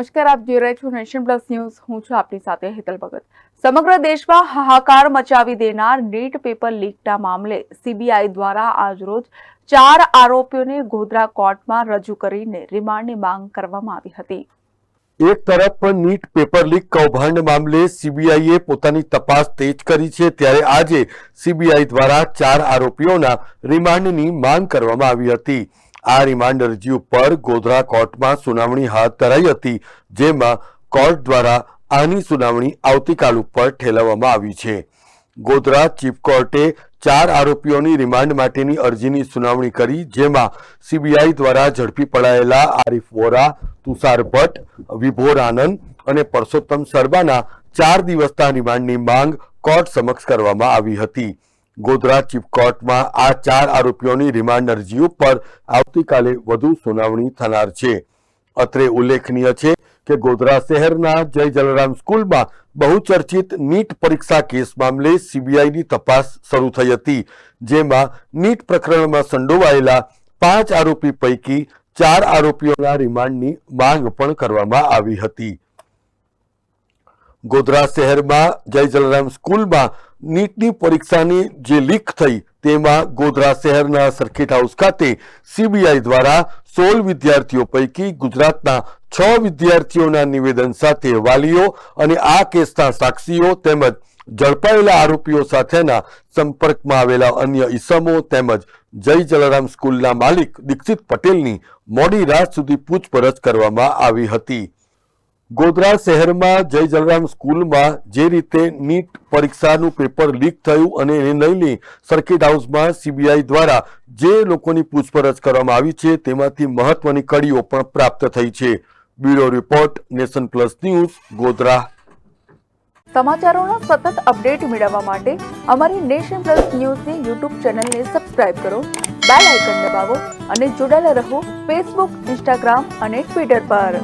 નમસ્કાર, આપ જોઈ રહ્યા છો નેશન પ્લસ ન્યૂઝ. હું છું આપની સાથે હેતલ ભગત. સમગ્ર દેશમાં હાહાકાર મચાવી દેનાર નીટ પેપર લીકના મામલે સીબીઆઈ દ્વારા આજરોજ ચાર આરોપીઓને ગોધરા કોર્ટમાં રજૂ કરીને રિમાન્ડની માંગ કરવામાં આવી હતી. એક તરફ નીટ પેપર લીક કૌભાંડ મામલે સીબીઆઈએ પોતાની તપાસ તેજ કરી છે, ત્યારે આજે સીબીઆઈ દ્વારા ચાર આરોપીઓના રિમાન્ડની માંગ કરવામાં આવી હતી. આ રિમાન્ડ અરજી ઉપર ગોધરા કોર્ટમાં સુનાવણી હાથ ધરાઈ હતી, જેમાં કોર્ટ દ્વારા આની સુનાવણી આવતીકાલ ઉપર ઠેલવવામાં આવી છે. ગોધરા ચીફ કોર્ટે ચાર આરોપીઓની રિમાન્ડ માટેની અરજીની સુનાવણી કરી, જેમાં સીબીઆઈ દ્વારા ઝડપી પડાયેલા આરિફ વોરા, તુષાર ભટ્ટ, વિભોર આનંદ અને પરસોત્તમ શર્માના ચાર દિવસના રિમાન્ડની માંગ કોર્ટ સમક્ષ કરવામાં આવી હતી. ગોધરા ચીફ કોર્ટમાં આ ચાર આરોપીઓની રિમાન્ડ અરજી ઉપર આવતીકાલે વધુ સુનાવણી થનાર છે. અત્રે ઉલ્લેખનીય છે કે ગોધરા શહેરના જય જલારામ સ્કૂલમાં બહુચર્ચિત નીટ પરીક્ષા કેસ મામલે સીબીઆઈની તપાસ શરૂ થઈ હતી, જેમાં નીટ પ્રકરણમાં સંડોવાયેલા પાંચ આરોપી પૈકી ચાર આરોપીઓના રિમાન્ડની માંગ પણ કરવામાં આવી હતી. ગોધરા શહેરમાં જય જલારામ સ્કૂલમાં નીટની પરીક્ષાની જે લીક થઈ તેમાં ગોધરા શહેરના સર્કિટ હાઉસ ખાતે સીબીઆઈ દ્વારા સોળ વિદ્યાર્થીઓ પૈકી ગુજરાતના છ વિદ્યાર્થીઓના નિવેદન સાથે વાલીઓ અને આ કેસના સાક્ષીઓ તેમજ ઝડપાયેલા આરોપીઓ સાથેના સંપર્કમાં આવેલા અન્ય ઈસમો તેમજ જય જલારામ સ્કૂલના માલિક દીક્ષિત પટેલની મોડી રાત સુધી પૂછપરછ કરવામાં આવી હતી. ગોધરા શહેરમાં જય જલરામ સ્કૂલમાં જે રીતે નીટ પરીક્ષાનું પેપર લીક થયું અને એને લઈને સર્કિટ હાઉસમાં સીબીઆઈ દ્વારા જે લોકોની પૂછપરછ કરવામાં આવી છે, તેમાંથી મહત્વની કડીઓ પણ પ્રાપ્ત થઈ છે. Bureau report, nation plus news, Godhra. સમાચારોના સતત અપડેટ મેળવવા માટે અમારી નેશન પ્લસ ન્યૂઝની યુટ્યુબ ચેનલને સબસ્ક્રાઇબ કરો, બેલ આઇકન દબાવો અને જોડાયેલા રહો ફેસબુક, ઇન્સ્ટાગ્રામ અને ટ્વિટર પર.